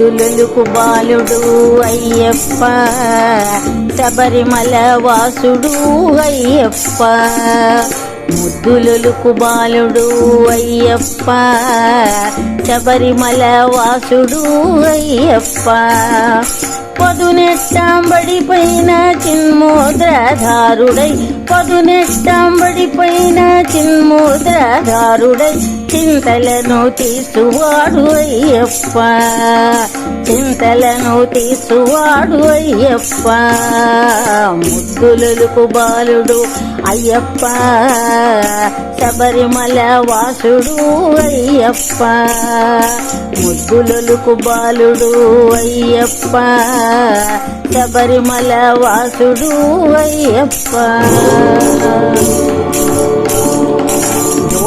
ముద్దులకు బాలుడు అయ్యప్ప? శబరిమల వాసుడు అయ్యప్ప. ముద్దులకు బాలుడు అయ్యప్ప. శబరిమల వాసుడు అయ్యప్ప. పదునెట్టాంబడి పైన చిన్మోద్రధారుడై పదునెట్టాంబడి పైన చిన్మోద్రధారుడై చింతలను తీసువాడు అయ్యప్ప. చింతలను తీసువాడు అయ్యప్ప. ముద్దులకు బాలుడు అయ్యప్ప. శబరిమల వాసుడు అయ్యప్ప. ముద్దులకు బాలుడు అయ్యప్ప. శబరిమల వాసుడు అయ్యప్ప.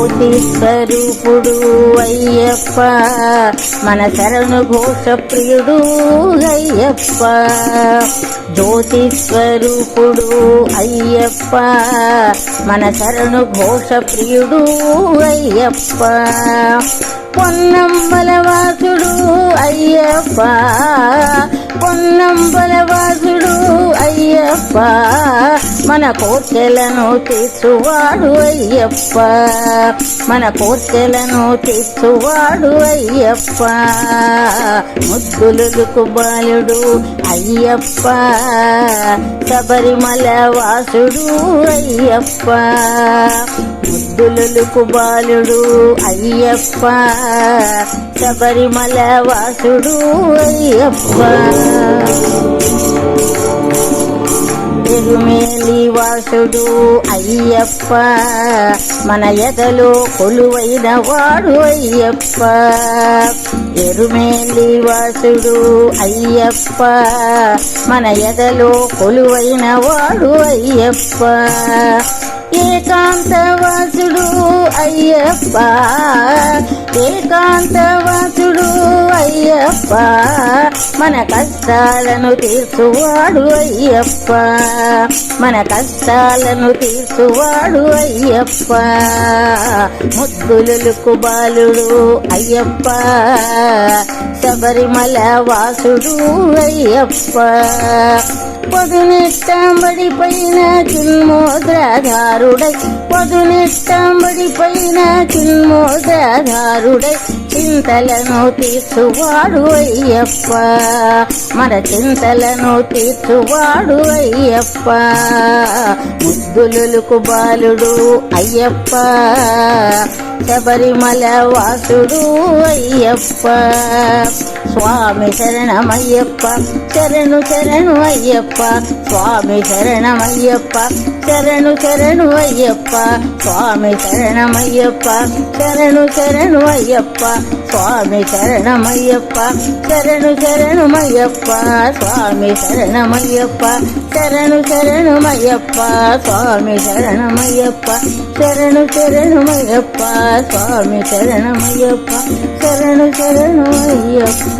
కోటి స్వరూపుడు అయ్యప్ప. మన శరణు ఘోష ప్రియుడు అయ్యప్ప. జ్యోతి స్వరూపుడు అయ్యప్ప. మన శరణు ఘోష ప్రియుడు అయ్యప్ప పొన్నంబలవాసుడు అయ్యప్ప. పొన్నంబలవాసుడు అయ్యప్ప. మన కోర్కెలను తీర్చువాడు అయ్యప్ప. మన కోర్కెలను తీర్చువాడు అయ్యప్ప. ముద్దులకు బాలుడు అయ్యప్ప. శబరిమల వాసుడు అయ్యప్ప. ముద్దులకు బాలుడు అయ్యప్ప. శబరిమల వాసుడు అయ్యప్ప. తిరుమేలి వాసుడు అయ్యప్ప. మన ఎదలో కొలువైన వాడు అయ్యప్ప. ఎరుమేలి వాసుడు అయ్యప్ప. మన ఎదలో కొలువైన వాడు అయ్యప్ప. ఏకాంతవాసుడు అయ్యప్ప. ఏకాంత అయ్యప్ప. మన కష్టాలను తీర్చువాడు అయ్యప్ప. మన కష్టాలను తీర్చువాడు అయ్యప్ప. ముద్దులకు బాలుడు అయ్యప్ప. శబరిమల వాసుడు అయ్యప్ప. పొదునెట్టాంబడి పైన చిన్మోద్రాధారుడై. పొదునెట్టాంబడి పైన చిన్మోద్రాధారుడై. చింతలను తీర్చువాడు అయ్యప్ప. మన చింతలను తీర్చువాడు అయ్యప్ప. ముద్దులకు బాలుడు అయ్యప్ప. శబరిమల వాసుడు అయ్యప్ప. స్వామి శరణమయ్యప్ప శరణు శరణు అయ్యప్ప. స్వామి శరణమయ్యప్ప శరణు శరణు అయ్యప్ప స్వామి శరణమయ్యప్ప శరణు శరణు అయ్యప్ప స్వామి శరణమయ్యప్ప శరణు శరణమయ్యప్ప స్వామి శరణమయ్యప్ప శరణు శరణమయ్యప్ప స్వామి శరణమయ్యప్ప శరణు శరణమయ్యప్ప స్వామి శరణమయ్యప్ప శరణు శరణమయ్యప్ప